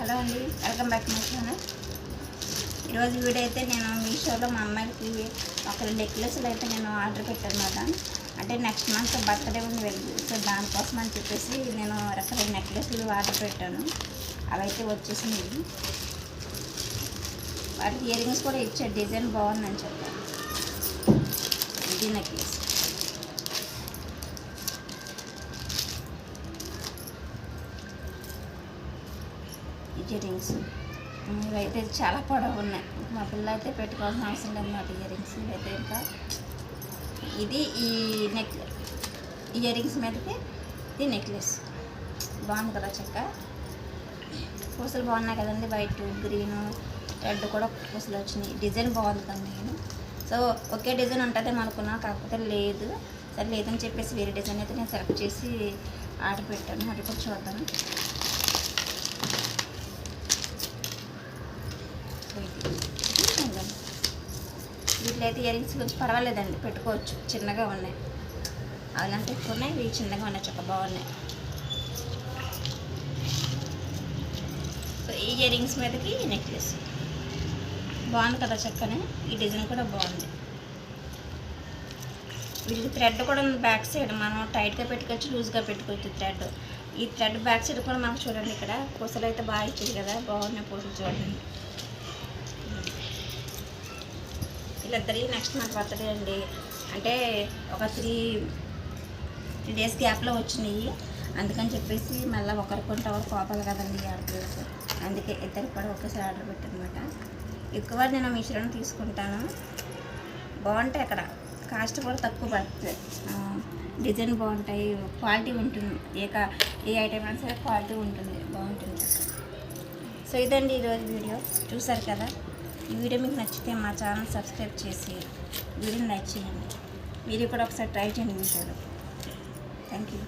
Hello అండి welcome back my channel. ఈరోజు video అయితే నేను మీషోలో మా అమ్మాయికి ఒక రెండు నెక్లెస్లు అయితే నేను ఆర్డర్ పెట్టాను అంటే నెక్స్ట్ మంత్ బర్త్డే ఉంది వెళ్ళి సో దానికోసం అని చెప్పేసి నేను రకరకాల నెక్లెస్లు ఆర్డర్ పెట్టాను. అవి అయితే వచ్చేసింది వాటికి ఇయర్ రింగ్స్ కూడా ఇచ్చాడు డిజైన్ బాగుందని చెప్పాను ఇది నెక్లెస్ ఇయర్ రింగ్స్ ఇవైతే చాలా పొడవు ఉన్నాయి. మా పిల్ల అయితే పెట్టుకోవాల్సిన అవసరం లేదు మాట ఇయర్ రింగ్స్ ఇవైతే ఇంకా ఇది ఈ నెక్ ఇయర్ రింగ్స్ మీదకి ఇది నెక్లెస్ బాగుంది కదా చెక్క? పూసలు బాగున్నాయి కదండి. వైట్ గ్రీన్ రెడ్ కూడా పూసలు వచ్చినాయి. డిజైన్ బాగుంది కదా నేను సో ఒకే డిజైన్ ఉంటుందేమో అనుకున్నా కాకపోతే లేదు. సరే లేదని చెప్పేసి వేరే డిజైన్ అయితే నేను సెలెక్ట్ చేసి ఆర్డర్ పెట్టాను. అది కూడా చూద్దాను సో ఇది ఇది ఉందండి. వీటిలైతే అయితే ఇయర్ రింగ్స్ కొంచెం పర్వాలేదండి. పెట్టుకోవచ్చు. చిన్నగా ఉన్నాయి. అలాంటి ఎక్కువ ఉన్నాయి. ఇవి చిన్నగా ఉన్నాయి. చక్క బాగున్నాయి. ఈ ఇయర్ రింగ్స్ మీదకి నెక్లెస్. బాగుంది కదా చక్కనే. ఈ డిజైన్ కూడా బాగుంది. వీటికి థ్రెడ్ కూడా ఉంది బ్యాక్ సైడ్. మనం టైట్గా పెట్టుకోవచ్చు లూజ్గా పెట్టుకోవచ్చు థ్రెడ్. ఈ థ్రెడ్ బ్యాక్ సైడ్ కూడా మనకు చూడండి ఇక్కడ. పూసలు అయితే బాగా ఇచ్చింది కదా. బాగున్నాయి పూసలు చూడండి. వీళ్ళిద్దరి నెక్స్ట్ మంత్ బర్త్డే అండి. అంటే ఒక త్రీ త్రీ డేస్ గ్యాప్లో వచ్చినాయి. అందుకని చెప్పేసి మళ్ళీ ఒకరికి కొంటే ఒకరు కోపాలి కదండి ఆడపిల్లలకు అందుకే ఇద్దరికి కూడా ఒకేసారి ఆర్డర్ పెట్టనమాట ఎక్కువ నేను మీషోలో తీసుకుంటాను. బాగుంటాయి అక్కడ. కాస్ట్ కూడా తక్కువ పడుతుంది. డిజైన్ బాగుంటాయి. క్వాలిటీ ఉంటుంది. ఏ కా ఏ ఐటమ్ అయినా సరే క్వాలిటీ ఉంటుంది. బాగుంటుంది. సో ఇదండి ఈరోజు వీడియో. చూసారు కదా? ఈ వీడియో మీకు నచ్చితే మా ఛానల్ సబ్స్క్రైబ్ చేసి వీడియోని లైక్ చేయండి. మీరు కూడా ఒకసారి ట్రై చేయండి మీషోలో థ్యాంక్ యూ